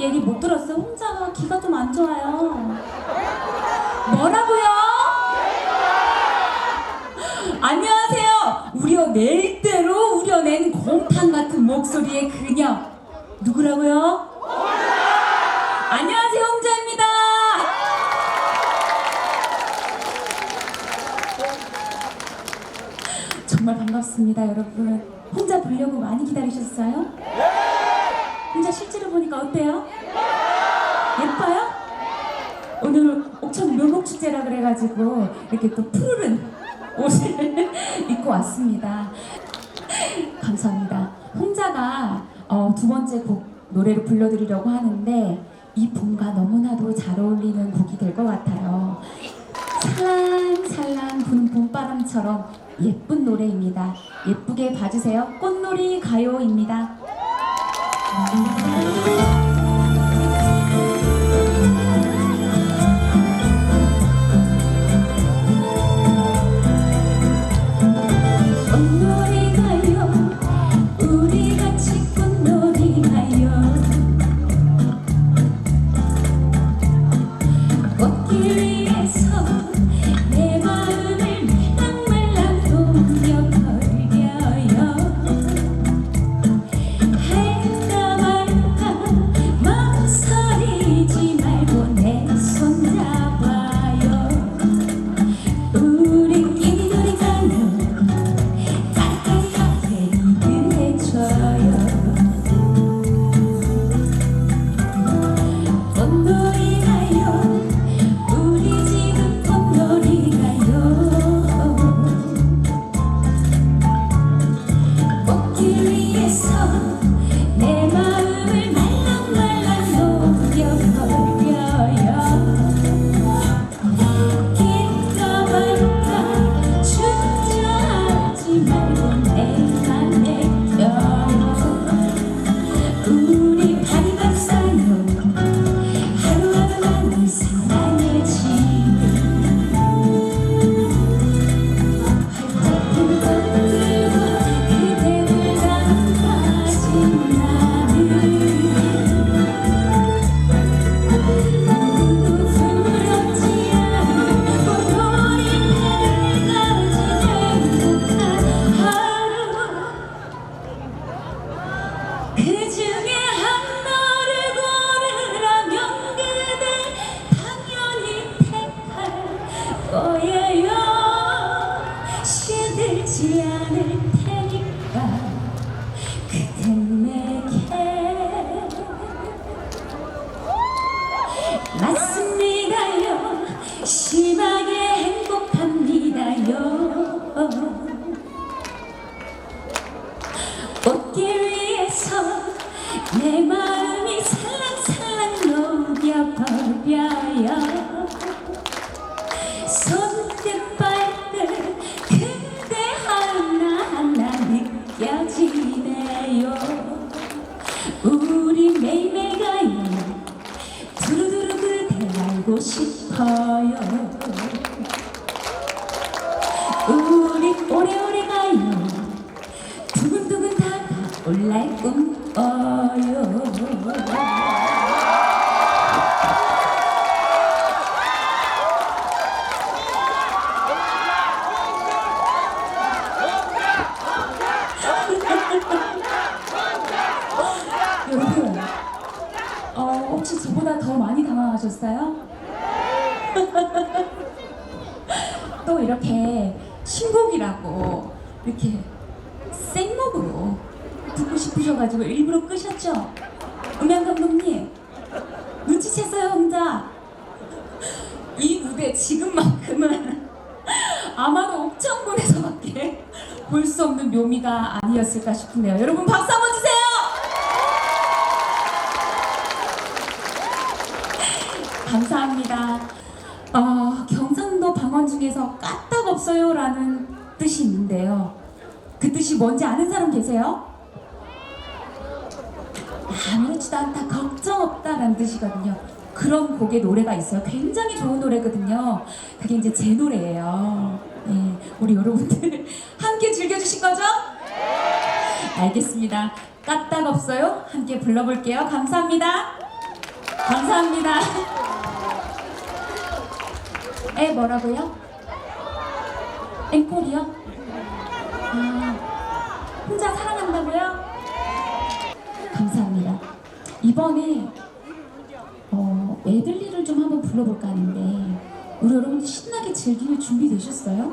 얘기 못 들었어? 혼자 가 귀가 좀 안 좋아요. 뭐라고요? 안녕하세요. 우려낼 대로 우려낸 곰탕 같은 목소리의 그녀. 누구라고요? 옷을 입고 왔습니다. 감사합니다. 홍자가 어, 두 번째 곡 노래를 불러드리려고 하는데 이 봄과 너무나도 잘 어울리는 곡이 될 것 같아요. 살랑살랑 부는 봄바람처럼 예쁜 노래입니다. 예쁘게 봐주세요. 꽃놀이 가요입니다. 네. 다가올날 꿈꿔요 여러분 어, 혹시 저보다 더 많이 당황하셨어요? 또 이렇게 신곡이라고 이렇게 생목으로 듣고 싶으셔가지고 일부러 끄셨죠? 음향 감독님 눈치챘어요 혼자 이 무대 지금만큼은 아마도 옥천군에서밖에 볼 수 없는 묘미가 아니었을까 싶은데요 여러분 박수 한번 주세요 감사합니다. 어, 경상도 방언 중에서 까딱 없어요라는 뜻이 있는데요. 그 뜻이 뭔지 아는 사람 계세요? 아무렇지도 않다, 걱정 없다라는 뜻이거든요. 그런 곡의 노래가 있어요. 굉장히 좋은 노래거든요. 그게 이제 제 노래예요. 네, 우리 여러분들 함께 즐겨주실 거죠? 알겠습니다. 까딱 없어요. 함께 불러볼게요. 감사합니다. 감사합니다. 에 뭐라고요? 앵콜이요? 아, 혼자 사랑한다고요? 이번에 어, 메들리를 좀 한번 불러볼까 하는데 우리 여러분들 신나게 즐길 준비 되셨어요?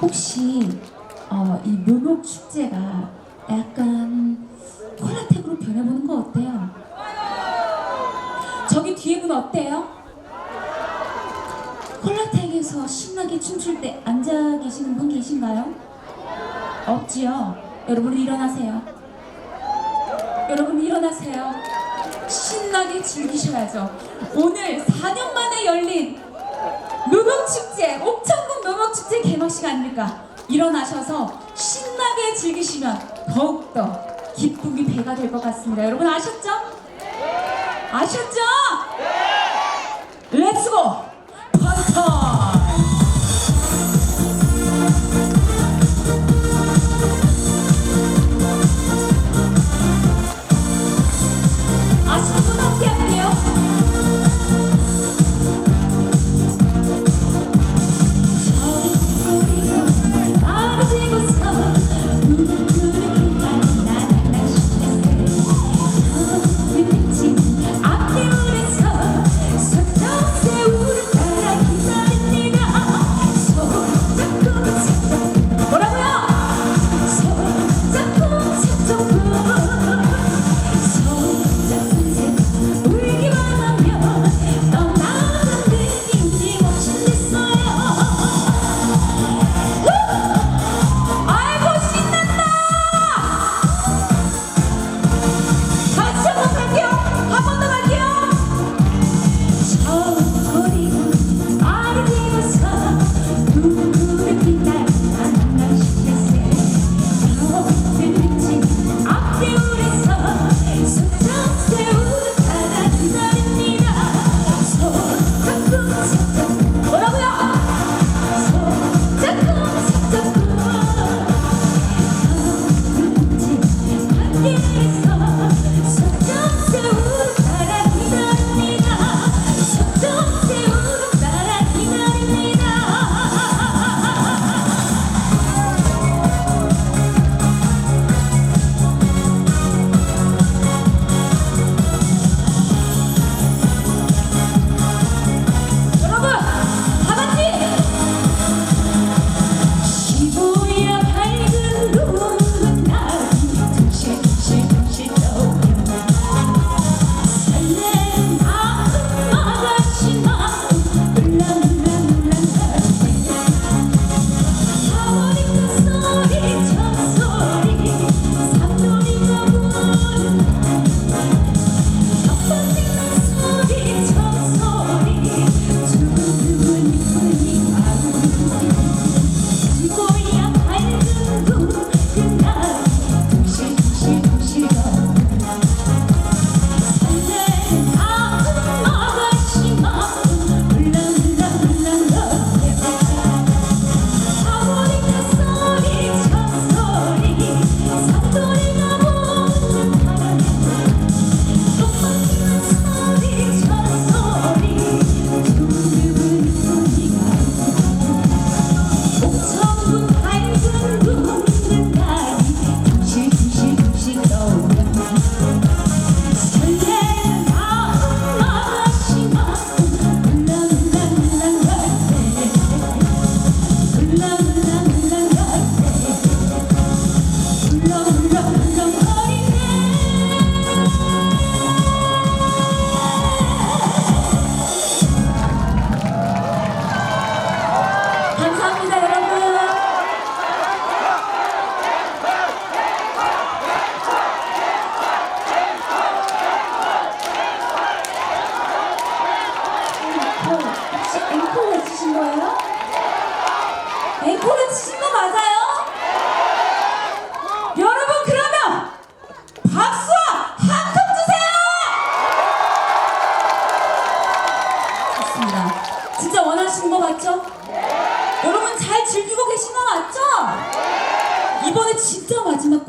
혹시 어, 이 묘목 축제가 약간 콜라텍으로 변해보는 거 어때요? 저기 뒤에 분 어때요? 콜라텍에서 신나게 춤출 때 앉아 계시는 분 계신가요? 없지요? 여러분 일어나세요. 여러분 일어나세요. 신나게 즐기셔야죠. 오늘 4년 만에 열린 묘목축제, 옥천군 묘목축제 개막식 아닙니까? 일어나셔서 신나게 즐기시면 더욱더 기쁨이 배가 될 것 같습니다. 여러분 아셨죠? 아셨죠? 렛츠고!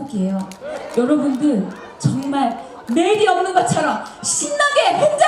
행복이에요. 여러분들 정말 내일이 없는 것처럼 신나게 혼자